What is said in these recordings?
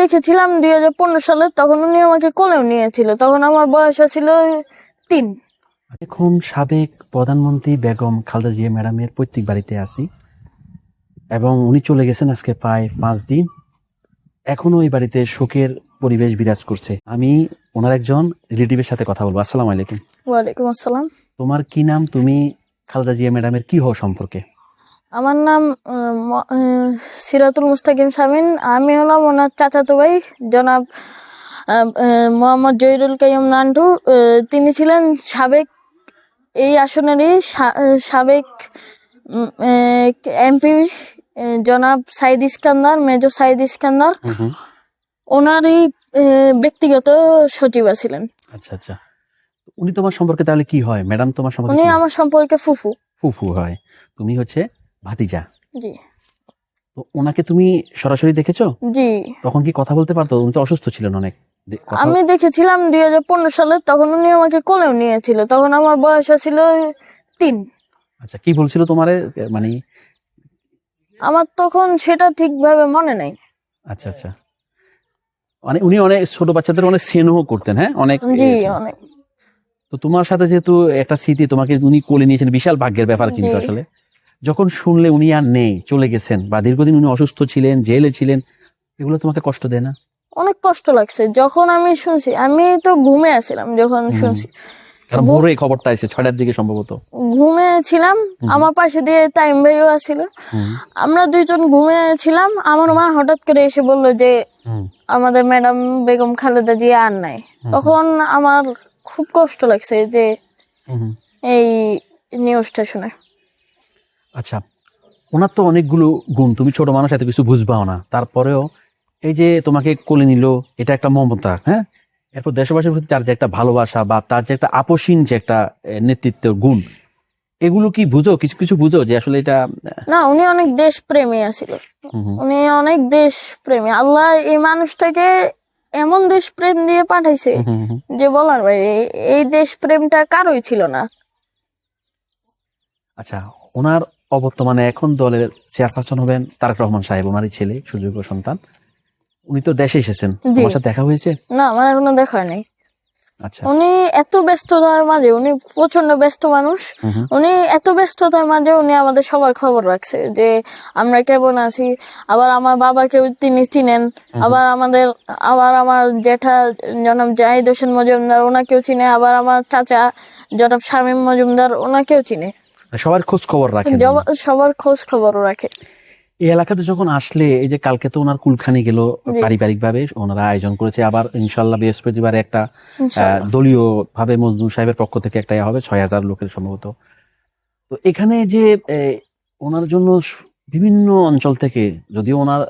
দেখেছিলাম দুই হাজার পনেরো সালে তখন উনি আমাকে কোলেও নিয়েছিল। তখন আমার বয়স ছিল তিন। এখন সাবেক প্রধানমন্ত্রী বেগম খালেদা জিয়া ম্যাডামের পৈতৃক বাড়িতে আছি এবং উনি চলে গেছেন আজকে প্রায় পাঁচ দিন। এখনও ওই বাড়িতে শোকের পরিবেশ বিরাজ করছে। আমি ওনার একজন রিলেটিভের সাথে কথা বলব। আসসালামু আলাইকুম। ওয়ালাইকুম আসসালাম। তোমার কি নাম? তুমি খালেদা জিয়া ম্যাডামের কি হও সম্পর্কে? আমার নাম সিরাতুল মুস্তাকিম সামিন আমি হলাম ওনার চাচাতো ভাই জনাব মোহাম্মদ জহিরুল কাইম নান্টু। তিনি ছিলেন সাবেক এই আসনেরই সাবেক এমপি জনাব সাইদ ইস্কান্দার মেজর সাইদ ইস্কান্দার। ওনারই ব্যক্তিগত সচিব ছিলেন আচ্ছা আচ্ছা। উনি তোমার সম্পর্কে তাহলে কি হয়? ম্যাডাম তোমার সম্পর্কে উনি আমার সম্পর্কে ফুফু। ফুফু হয়। তুমি হচ্ছে ভাতিজা। জি। তো ওনাকে তুমি সরাসরি দেখেছ? জি। তখন কি কথা বলতে পারতো? উনি তো অসুস্থ ছিলেন অনেক। আমি দেখেছিলাম দুই হাজার পনেরো সালে তখন উনি আমাকে কোলেও নিয়েছিল। তখন আমার বয়স ছিল তিন। আচ্ছা কি বলছিল তোমারে? মানে আমার তখন সেটা ঠিকভাবে মনে নেই। আচ্ছা আচ্ছা। মানে উনি অনেক ছোট বাচ্চাদের অনেক স্নেহ করতেন হ্যাঁ? অনেক জি অনেক। তো তোমার সাথে যেহেতু একটা স্মৃতি তোমাকে উনি কোলে নিয়েছেন বিশাল ভাগ্যের ব্যাপার কিন্তু আসলে। যখন শুনলে উনি আর নেই চলে গেছেন বা দীর্ঘদিন উনি অসুস্থ ছিলেন জেলে ছিলেন এগুলো তোমাকে কষ্ট দেয় না? অনেক কষ্ট লাগছে। যখন আমি শুনছি আমি তো ঘুমে আছিলাম যখন। শুনছি। কারণ ভোরে খবরটা এসে ছয়টার দিকে সম্ভবত। ঘুমে ছিলাম আমার পাশে দিয়ে তাইম ভাইও আসছিল হুম, আমরা দুইজন ঘুমে ছিলাম আমার মা হঠাৎ করে এসে বলল যে আমাদের ম্যাডাম বেগম খালেদা জিয়া আর নাই। তখন আমার খুব কষ্ট লাগছে যে। এই নিউজটা শুনে। আচ্ছা ওনার তো অনেকগুলো গুণ তুমি ছোট মানুষ এত কিছু বুঝবাও না। তারপরেও এই যে তোমাকে কোলে নিল এটা একটা মমতা হ্যাঁ? এরপর দেশবাসীর প্রতি তার যে একটা ভালোবাসা বা তার যে একটা আপসীন যে একটা এ, নেতৃত্বের গুণ এগুলো কি বুঝো? কিছু কিছু বুঝো যে আসলে এটা না উনি অনেক দেশ প্রেমী আছিল উনি অনেক দেশ প্রেমী আল্লাহ এই মানুষটাকে এমন দেশ প্রেম দিয়ে পাঠাইছে। যে বলার বাইরে এই দেশ প্রেমটা কারোই ছিল না। আচ্ছা ওনার অবর্তমানে এখন দলের চেয়ারপারসন হবেন তারেক রহমান সাহেব ওনারই ছেলে সুযোগ্য সন্তান। উনি তো দেশে এসেছেন। তোমার সাথে দেখা হয়েছে? না আমার এখনও দেখা নাই। আচ্ছা। উনি এত ব্যস্ততার মাঝে উনি প্রচণ্ড ব্যস্ত মানুষ। উনি এত ব্যস্ততার মাঝে উনি আমাদের সবার খবর রাখছে যে আমরা কেমন আছি আবার আমার বাবাকেও তিনি চিনেন আবার আমাদের আবার আমার জেঠা জনাব জাহিদ হোসেন মজুমদার ওনাকেও চিনে আবার আমার চাচা জনাব শামীম মজুমদার ওনাকেও চিনে। সবার খোঁজ খবর রাখেন সবার খোঁজ খবরও রাখে। এই এলাকাতে যখন আসলে এই যে কালকে তো ওনার কুলখানি গেল পারিবারিক ভাবে ওনারা আয়োজন করেছে আবার ইনশাল্লাহ বৃহস্পতিবারে একটা দলীয় ভাবে মজদুর সাহেবের পক্ষ থেকে একটা হবে ছয় হাজার লোকের সম্ভবত। তো এখানে যে ওনার জন্য বিভিন্ন অঞ্চল থেকে যদিও ওনার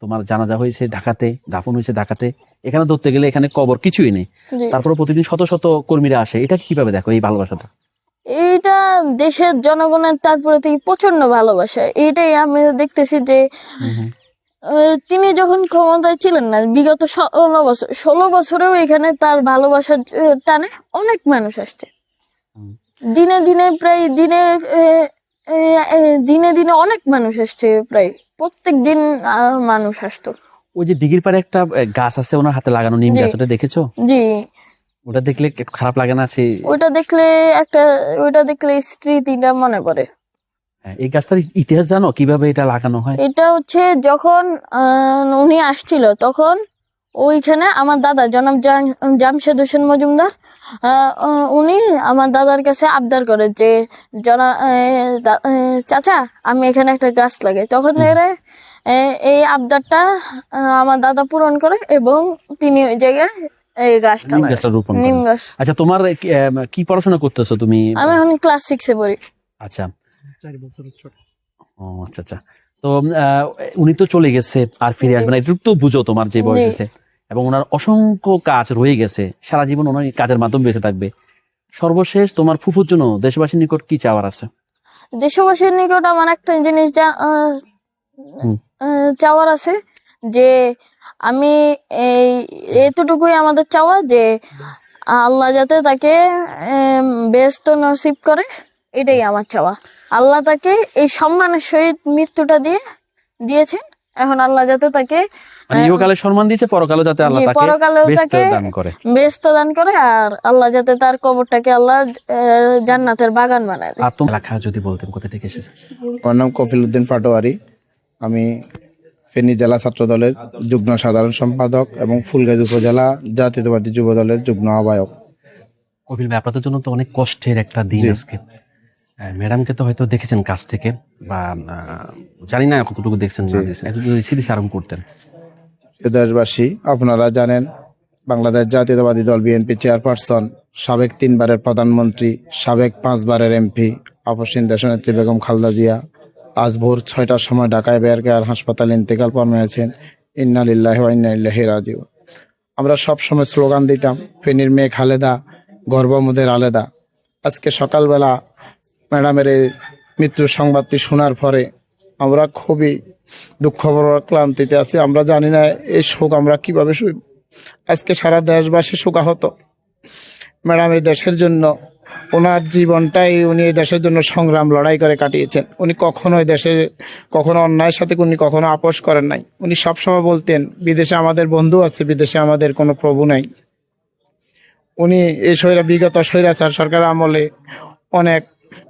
তোমার জানাজা হয়েছে ঢাকাতে দাফন হয়েছে ঢাকাতে এখানে ধরতে গেলে এখানে কবর কিছুই নেই। তারপরে প্রতিদিন শত শত কর্মীরা আসে। এটা কীভাবে দেখো এই ভালোবাসাটা? এইটা দেশের জনগণের তারপরে থেকে প্রচণ্ড ভালোবাসা। এইটাই আমি দেখতেছি যে তিনি যখন ক্ষমতায় ছিলেন না বিগত ষোলো বছর ষোলো বছরেও এখানে তার ভালোবাসার টানে অনেক মানুষ আসছে। দিনে দিনে প্রায় দিনে দিনে দিনে অনেক মানুষ আসছে প্রায়। প্রত্যেক দিন মানুষ আসতো। ওই যে দিঘির পাড়ে একটা গাছ আছে ওনার হাতে লাগানো নিম। গাছ ওটা দেখেছ? জি। ওটা দেখলে খারাপ লাগে না সে ওইটা দেখলে একটা ওইটা দেখলে স্মৃতিটা মনে পড়ে। হ্যাঁ, এই গাছটার ইতিহাস জানো? কীভাবে এটা লাগানো হয়? এটা হচ্ছে যখন উনি আসছিল তখন ওইখানে আমার দাদা জনাব জামশেদ হোসেন মজুমদার উনি আমার দাদার কাছে আবদার করে যে জনা চাচা আমি এখানে একটা গাছ লাগাই। তখন। এরা, এই আবদারটা আমার দাদা পূরণ করে এবং তিনি ওই জায়গায় এই গাছটা নিম গাছটা রোপণ নিম গাছ। আচ্ছা তোমার কি, পড়াশোনা করতেছো তুমি? আমি এখন ক্লাস সিক্সে পড়ি। আচ্ছা। ও আচ্ছা আচ্ছা। তো উনি তো চলে গেছে আর ফিরে আসবে না। এটুকু তো বুঝো তোমার যে বয়স হয়েছে। এবং ওনার অসংখ্য কাজ রয়ে গেছে। সারা জীবন ওনার কাজের মাধ্যমে বেঁচে থাকবে। সর্বশেষ তোমার ফুফুর জন্য দেশবাসীর নিকট কি চাওয়ার আছে? দেশবাসীর নিকট আমার একটা জিনিস চাওয়ার আছে যে আমি এই এতটুকুই আমাদের চাওয়া যে আল্লাহ যাতে তাকে বেহেশত নসিব করে এটাই আমার চাওয়া। আল্লাহ তাকে এই সম্মানের সহিত মৃত্যুটা দিয়ে দিয়েছেন। এখন আল্লাহ যাতে তাকে মানে ইহকালে সম্মান দিয়েছে পরকালে যাতে আল্লাহ তাকে পরকালেও তাকে- দান করে। বেস্ত দান করে আর আল্লাহ যাতে তার কবরটাকে আল্লাহ আহ, জান্নাতের বাগান বানায় দেয়। আর তোমার এলাকা যদি বলতেন কোথা থেকে এসেছে? আমার নাম কফিল উদ্দিন পাটোয়ারি। আমি ফেনী জেলা ছাত্র দলের যুগ্ম সাধারণ সম্পাদক এবং ফুলগাজী উপজেলা জাতীয়তাবাদী যুব দলের যুগ্ম আহ্বায়ক। কপিল ভাই আপনাদের জন্য তো অনেক কষ্টের একটা দিন। আজকে। ম্যাডামকে তো হয়তো দেখেছেন কাছ থেকে বা জানি না কতটুকু দেখছেন সিরিজ আরম্ভ করতেন। দেশবাসী আপনারা জানেন বাংলাদেশ জাতীয়তাবাদী দল বিএনপি চেয়ারপারসন সাবেক তিনবারের প্রধানমন্ত্রী সাবেক পাঁচবারের এমপি আপসীন দেশনেত্রী বেগম খালদা জিয়া আজ ভোর ছয়টার সময় ঢাকায় বেয়ার কেয়ার হাসপাতালে ইন্তেকাল ফরমিয়েছেন ইন্না লিল্লাহি ওয়া ইন্না ইলাইহি রাজিউন। আমরা সব সময় স্লোগান দিতাম, ফেনীর মেয়ে খালেদা গর্বমুদের আলেদা। আজকে সকালবেলা ম্যাডামের এই মৃত্যুর সংবাদটি শোনার পরে আমরা খুবই দুঃখ ক্লান্তিতে আছি। আমরা জানি না এই শোক আমরা কীভাবে আজকে সারা দেশবাসী শোকাহত। ম্যাডাম, এই দেশের জন্য ওনার জীবনটাই উনি এই দেশের জন্য সংগ্রাম, লড়াই করে কাটিয়েছেন। উনি কখনো এই দেশে কখনো অন্যায়ের সাথে উনি কখনো আপোষ করেন নাই। উনি সবসময় বলতেন, বিদেশে আমাদের বন্ধু আছে, বিদেশে আমাদের কোনো প্রভু নাই। উনি এই স্বৈরা, বিগত স্বৈরাচার সরকার আমলে অনেক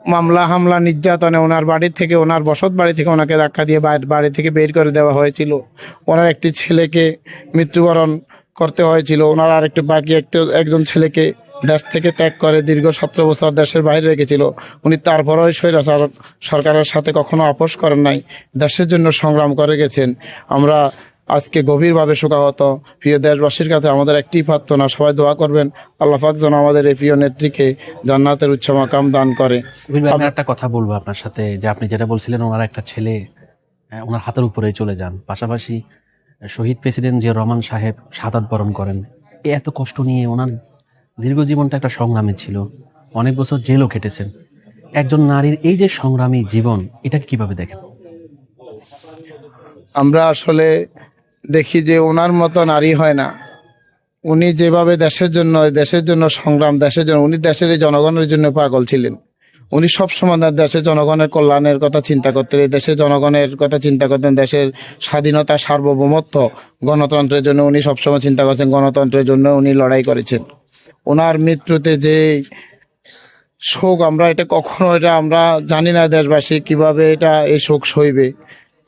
মামলা, হামলা, নির্যাতনে ওনার বাড়ি থেকে, ওনার বসত বাড়ি থেকে ওনাকে ধাক্কা দিয়ে বাড়ি- থেকে বের করে দেওয়া হয়েছিল। ওনার একটি ছেলেকে মৃত্যুবরণ করতে হয়েছিল। ওনার আর একটু বাকি একটু, একজন ছেলেকে দেশ থেকে ত্যাগ করে দীর্ঘ সতেরো বছর দেশের বাইরে রেখেছিল। উনি তারপরেও স্বৈরাচার সরকারের সাথে কখনো আপোষ করেন নাই। দেশের জন্য সংগ্রাম করে গেছেন। আমরা আজকে গভীরভাবে শোকাহত। প্রিয় দেশবাসীর কাছে আমাদের একটি প্রার্থনা সবাই দোয়া করবেন। আল্লাহ পাক যেন আমাদের এই প্রিয় নেত্রীকে জান্নাতের উচ্চ মাকাম দান করে। আমি একটা কথা বলব আপনার সাথে যে আপনি যেটা বলছিলেন ওনার একটা ছেলে আহ, ওনার হাতের উপরে চলে যান। পাশাপাশি শহীদ প্রেসিডেন্ট যে রহমান সাহেব সাদাত বরণ করেন। এত কষ্ট নিয়ে ওনার দীর্ঘ জীবনটা একটা সংগ্রামে ছিল। অনেক বছর জেলও কেটেছেন একজন নারীর এই যে সংগ্রামী জীবন, এটাকে কীভাবে দেখেন? আমরা আসলে দেখি যে ওনার মতো নারী হয় না। উনি যেভাবে দেশের জন্য দেশের জন্য সংগ্রাম, দেশের জন্য, উনি দেশের জনগণের জন্য পাগল ছিলেন। উনি সবসময় দেশের জনগণের কল্যাণের কথা চিন্তা করতেন দেশের জনগণের কথা চিন্তা করতেন, দেশের স্বাধীনতা, সার্বভৌমত্ব, গণতন্ত্রের জন্য উনি সবসময় চিন্তা করছেন, গণতন্ত্রের জন্য উনি লড়াই করেছেন। ওনার মৃত্যুতে যে শোক, আমরা এটা কখনো এটা আমরা জানি না দেশবাসী কীভাবে এটা, এই শোক সইবে।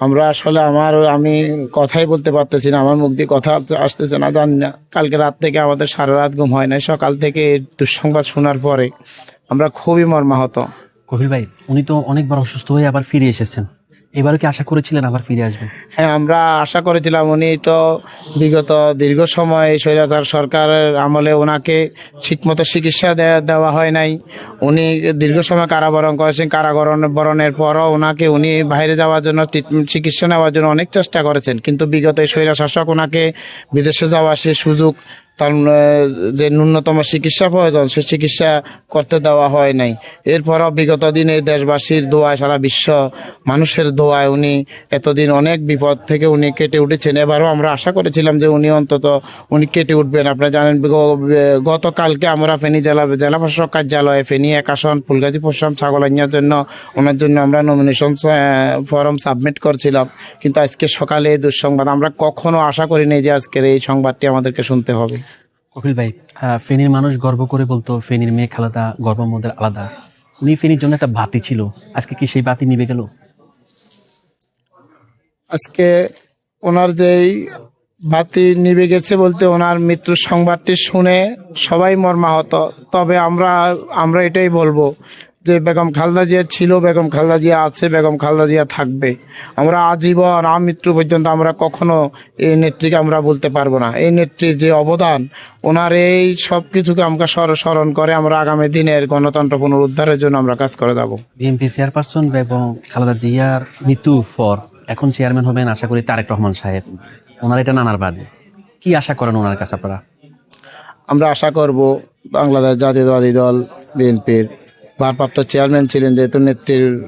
আমরা আসলে আমার, আমি কথাই বলতে পারতেছি না, আমার মুখ দিয়ে কথা আসতেছে না, জানি না। কালকে রাত থেকে আমাদের সারা রাত ঘুম হয় না সকাল থেকে দুঃসংবাদ শোনার পরে আমরা খুবই মর্মাহত। কপিল ভাই, উনি তো অনেকবার অসুস্থ হয়ে আবার ফিরে এসেছেন। এবারও কি আশা করেছিলেন আবার ফিরে আসবেন? হ্যাঁ আমরা আশা করেছিলাম উনি তো বিগত দীর্ঘ সময় স্বৈরাচার সরকারের আমলে ওনাকে ঠিকমতো চিকিৎসা দেওয়া হয় নাই। উনি দীর্ঘ সময় কারাবরণ করেছেন। কারাবরণ, বরণের পরও ওনাকে উনি বাইরে যাওয়ার জন্য চিকিৎসা নেওয়ার জন্য অনেক চেষ্টা করেছেন। কিন্তু বিগত স্বৈরা শাসক ওনাকে বিদেশে যাওয়ার সে সুযোগ তার যে ন্যূনতম চিকিৎসা প্রয়োজন, সে চিকিৎসা করতে দেওয়া হয় নাই। এরপরও বিগত দিনে দেশবাসীর দোয়ায় সারা বিশ্ব মানুষের দোয়ায় উনি এতদিন অনেক বিপদ থেকে উনি কেটে উঠেছেন। এবারও আমরা আশা করেছিলাম যে উনি অন্তত উনি কেটে উঠবেন। আপনারা জানেন গতকালকে আমরা ফেনী জেলা জেলা প্রশাসক কার্যালয়ে ফেনী এক আসন, ফুলগাজী পশ্চিম ছাগলাইয়ার জন্য, ওনার জন্য আমরা নমিনেশন ফর্ম সাবমিট করছিলাম। কিন্তু আজকে সকালে এই দুঃসংবাদ, আমরা কখনো আশা করিনি যে আজকের এই সংবাদটি আমাদেরকে শুনতে হবে। কপিল ভাই হ্যাঁ ফেনীর মানুষ গর্ব করে বলতো, ফেনীর মেয়ে খালাদা গর্ব মধ্যে আলাদা। উনি ফেনীর জন্য একটা বাতি ছিল। আজকে কি সেই বাতি নিবে গেল? আজকে ওনার যেই বাতি নিবে গেছে বলতে ওনার মৃত্যুর সংবাদটি শুনে সবাই মর্মাহত। তবে আমরা আমরা এটাই বলব যে বেগম খালদা জিয়া ছিল বেগম খালদা জিয়া আছে বেগম খালদা জিয়া থাকবে। আমরা আজীবন আমৃত্যু পর্যন্ত আমরা কখনো এই নেত্রীকে আমরা বলতে পারব না। এই নেত্রীর যে অবদান ওনার এই সব কিছুকে আমরা স্মরণ করে আমরা আগামী দিনের গণতন্ত্র পুনরুদ্ধারের জন্য আমরা কাজ করে যাব। বিএনপি চেয়ারপারসন বেগম খালেদা জিয়ার মৃত্যুর পর এখন চেয়ারম্যান হবেন আশা করি তারেক রহমান সাহেব। ওনার এটা নানার বাদে। কি আশা করেন ওনার কাছে আপনারা? আমরা আশা করব বাংলাদেশ জাতীয়তাবাদী দল বিএনপির ভারপ্রাপ্ত চেয়ারম্যান ছিলেন যেহেতু নেত্রীর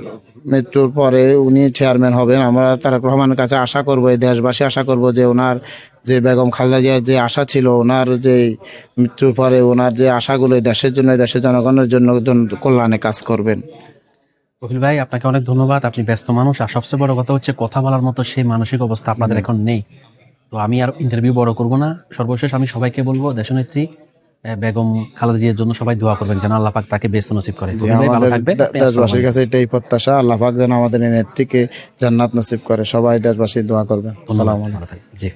মৃত্যুর পরে উনি চেয়ারম্যান হবেন আমরা তারেক রহমানের কাছে আশা করব এই দেশবাসী আশা করব যে ওনার যে বেগম খালেদা জিয়ার যে আশা ছিল ওনার যে মৃত্যুর পরে ওনার যে আশাগুলো দেশের জন্য দেশের জনগণের জন্য জন- কল্যাণে কাজ করবেন। কপিল ভাই আপনাকে অনেক ধন্যবাদ। আপনি ব্যস্ত মানুষ আর সবচেয়ে বড় কথা হচ্ছে কথা বলার মতো সেই মানসিক অবস্থা আপনাদের এখন নেই। তো আমি আর ইন্টারভিউ বড় করব না। সর্বশেষ আমি সবাইকে বলব দেশনেত্রী বেগম খালেদা জিয়ার জন্য সবাই দোয়া করবেন যেন আল্লাহ পাক তাকে ব্যস্ত নসিব করে। দেশবাসীর কাছে এটাই প্রত্যাশা আল্লাহ পাক যেন আমাদের নেত্রীকে জান্নাত নসিব করে। সবাই দেশবাসী দোয়া করবেন। আসসালামু আলাইকুম। জি।